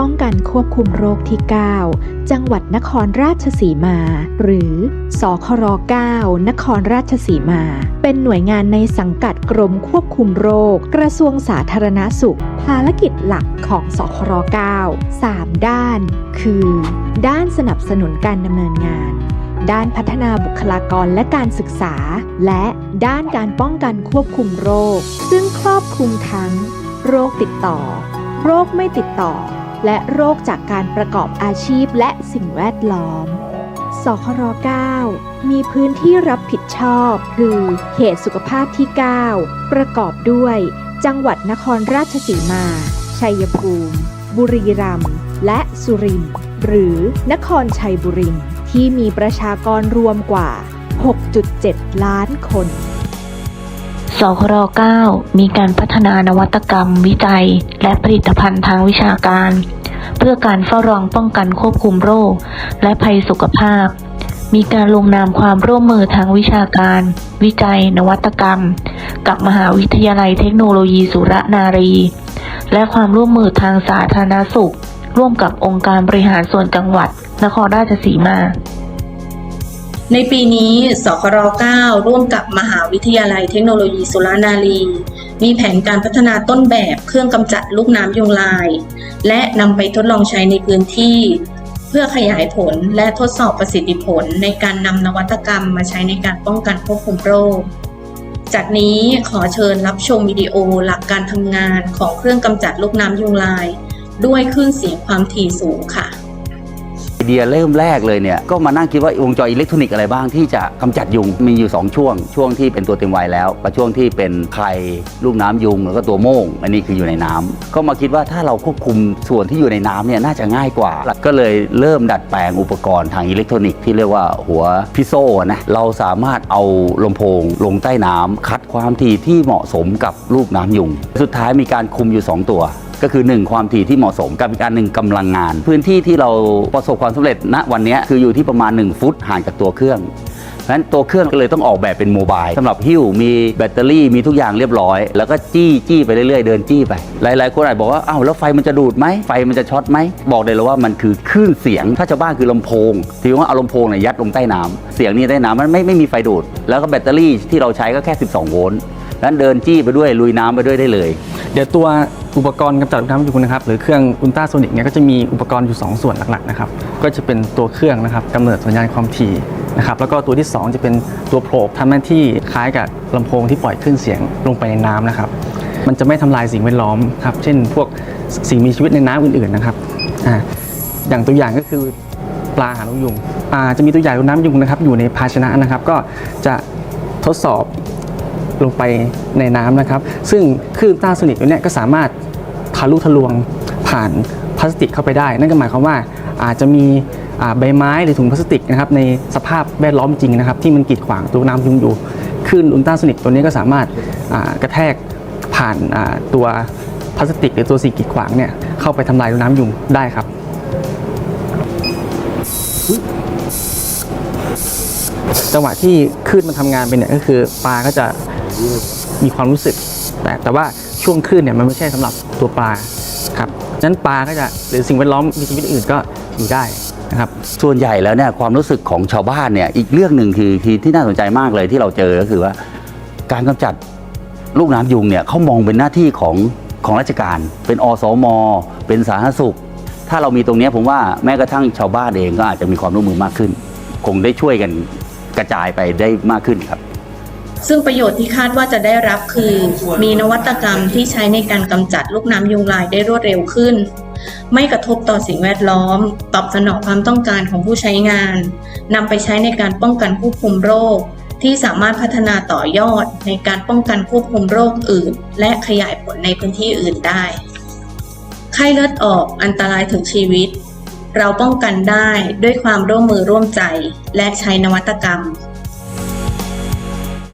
ป้องกันควบคุมโรคที่ 9 จังหวัดนครราชสีมา หรือสคร9นครราชสีมา เป็นหน่วยงานในสังกัดกรมควบคุมโรค กระทรวงสาธารณสุข ภารกิจหลักของสคร9 3 ด้าน คือ ด้านสนับสนุนการดำเนินงานด้านพัฒนาบุคลากรและการศึกษา และด้านการป้องกันควบคุมโรค ซึ่งครอบคลุมทั้ง โรคติดต่อ โรคไม่ติดต่อ และโรคจากการประกอบอาชีพและสิ่งแวดล้อม สคร9มีพื้นที่รับผิดชอบ คือเขตสุขภาพที่ 9 ประกอบด้วย จังหวัดนครราชสีมา ชัยภูมิ บุรีรัมย์ และสุรินทร์ หรือนครชัยบุรีที่มีประชากรรวมกว่า 6.7 ล้านคน สคร9มีการพัฒนานวัตกรรม วิจัย และผลิตภัณฑ์ทางวิชาการ เพื่อการเฝ้าระวังป้องกันควบคุมโรค และภัยสุขภาพ มีการลงนามความร่วมมือทางวิชาการ วิจัย นวัตกรรม กับมหาวิทยาลัยเทคโนโลยีสุรนารี และความร่วมมือทางสาธารณสุข ร่วมกับองค์การบริหารส่วนจังหวัด นครราชสีมา ในปีนี้สคร9ร่วมกับมหาวิทยาลัยเทคโนโลยีสุรานารี มีแผนการพัฒนาต้นแบบเครื่องกำจัดลูกน้ำยุงลาย และนำไปทดลองใช้ในพื้นที่ เพื่อขยายผลและทดสอบประสิทธิผลในการนำนวัตกรรมมาใช้ในการป้องกันควบคุมโรค จากนี้ขอเชิญรับชมวิดีโอหลักการทำงานของเครื่องกำจัดลูกน้ำยุงลาย ด้วยคลื่นเสียงความถี่สูงค่ะ เดียเริ่มแรกเลยเนี่ยก็มานั่งคิดว่าวงจรอิเล็กทรอนิกส์อะไรบ้างที่จะกำจัดยุงมีอยู่ 2 ช่วง ช่วงที่เป็นตัวเต็มวัยแล้วกับช่วงที่เป็นไข่ลูกน้ำยุง แล้วก็ตัวโม่งอันนี้คืออยู่ในน้ำก็มาคิดว่าถ้าเราควบคุมส่วนที่อยู่ในน้ำเนี่ยน่าจะง่ายกว่า ก็เลยเริ่มดัดแปลงอุปกรณ์ทางอิเล็กทรอนิกส์ที่เรียกว่าหัวพิโซ่นะเราสามารถเอาลำโพงลงใต้น้ำคัดความถี่ที่เหมาะสมกับลูกน้ำยุง สุดท้ายมีการคุมอยู่ 2 ตัว ก็คือ 1 ความถี่ที่เหมาะสมกับอีการหนึ่งกำลังงาน พื้นที่ที่เราประสบความสำเร็จณวันนี้คืออยู่ที่ประมาณ 1 ฟุตห่างจากตัวเครื่องเพราะฉะนั้นตัวเครื่องก็เลยต้องออกแบบเป็นโมบายสำหรับหิ้วมีแบตเตอรี่มีทุกอย่างเรียบร้อย แล้วก็จี้จี้ไปเรื่อยๆ เดินจี้ไป หลายๆ คนอาจบอกว่าอ้าวแล้วไฟมันจะดูดไหมไฟมันจะช็อตไหม บอกได้เลยว่ามันคือคลื่นเสียง ถ้าชาวบ้านคือลำโพงที่ว่าเอาลำโพงเนี่ยยัดลงใต้น้ำเสียงนี่ใต้น้ำมันไม่ไม่มีไฟดูด แล้วก็แบตเตอรี่ที่เราใช้ก็แค่ 12 โวลต์นั้นเดินจี้ไปด้วยลุยน้ำไปด้วยได้เลย เดี๋ยวตัว อุปกรณ์กำจัดลูกน้ำยุงนะครับหรือเครื่องอุลตราโซนิกเนี่ยก็จะมีอุปกรณ์อยู่ 2 ส่วนหลักๆนะครับก็จะเป็นตัวเครื่องนะครับกำเนิดสัญญาณความถี่นะครับแล้วก็ตัวที่ 2 จะเป็นตัวโผล่ทำหน้าที่คล้ายกับลำโพงที่ปล่อยคลื่นเสียงลงไปในน้ำนะครับมันจะไม่ทำลายสิ่งแวดล้อมครับเช่น พวกสิ่งมีชีวิตในน้ำอื่นๆนะครับอ่าอย่างตัวอย่างก็คือปลาหางนกยุงปลาจะมีตัวอย่างลูกน้ำยุงนะครับอยู่ในภาชนะนะครับ ก็จะทดสอบ ลงไปในน้ำนะครับ ซึ่งคลื่นต้าโซนิกตัวนี้ก็สามารถทะลุทะลวงผ่านพลาสติกเข้าไปได้ นั่นก็หมายความว่าอาจจะมีใบไม้หรือถุงพลาสติกนะครับในสภาพแวดล้อมจริงนะครับ ที่มันกีดขวางตัวน้ำยุ่งอยู่คลื่นอุลตราโซนิกตัวนี้ก็สามารถกระแทกผ่านตัวพลาสติกหรือตัวสิ่งกีดขวางเนี่ยเข้าไปทำลายตัวน้ำยุงได้ครับจังหวะที่คลื่นมันทำงานไปเนี่ยก็คือปลาก็จะ มีความรู้สึก แต่แต่ว่าช่วงคลื่นเนี่ยมันไม่ใช่สำหรับตัวปลาครับนั้นปลาก็จะหรือสิ่งแวดล้อมมีชีวิตอื่นก็อยู่ได้นะครับส่วนใหญ่แล้วเนี่ยความรู้สึกของชาวบ้านเนี่ยอีกเรื่องหนึ่งคือที่ที่น่าสนใจมากเลยที่เราเจอก็คือว่า การกำจัดลูกน้ำยุงเนี่ยเขามองเป็นหน้าที่ของของราชการ เป็นอสม เป็นสาธารณสุข ถ้าเรามีตรงนี้ผมว่าแม้กระทั่งชาวบ้านเองก็อาจจะมีความร่วมมือมากขึ้น คงได้ช่วยกันกระจายไปได้มากขึ้นครับ ซึ่งประโยชน์ที่คาดว่าจะได้รับคือ มีนวัตกรรมที่ใช้ในการกำจัดลูกน้ำยุงลายได้รวดเร็วขึ้น ไม่กระทบต่อสิ่งแวดล้อม ตอบสนองความต้องการของผู้ใช้งานนำไปใช้ในการป้องกันควบคุมโรค ที่สามารถพัฒนาต่อยอดในการป้องกันควบคุมโรคอื่น และขยายผลในพื้นที่อื่นได้ ไข้เลือดออกอันตรายถึงชีวิต เราป้องกันได้ด้วยความร่วมมือร่วมใจ และใช้นวัตกรรม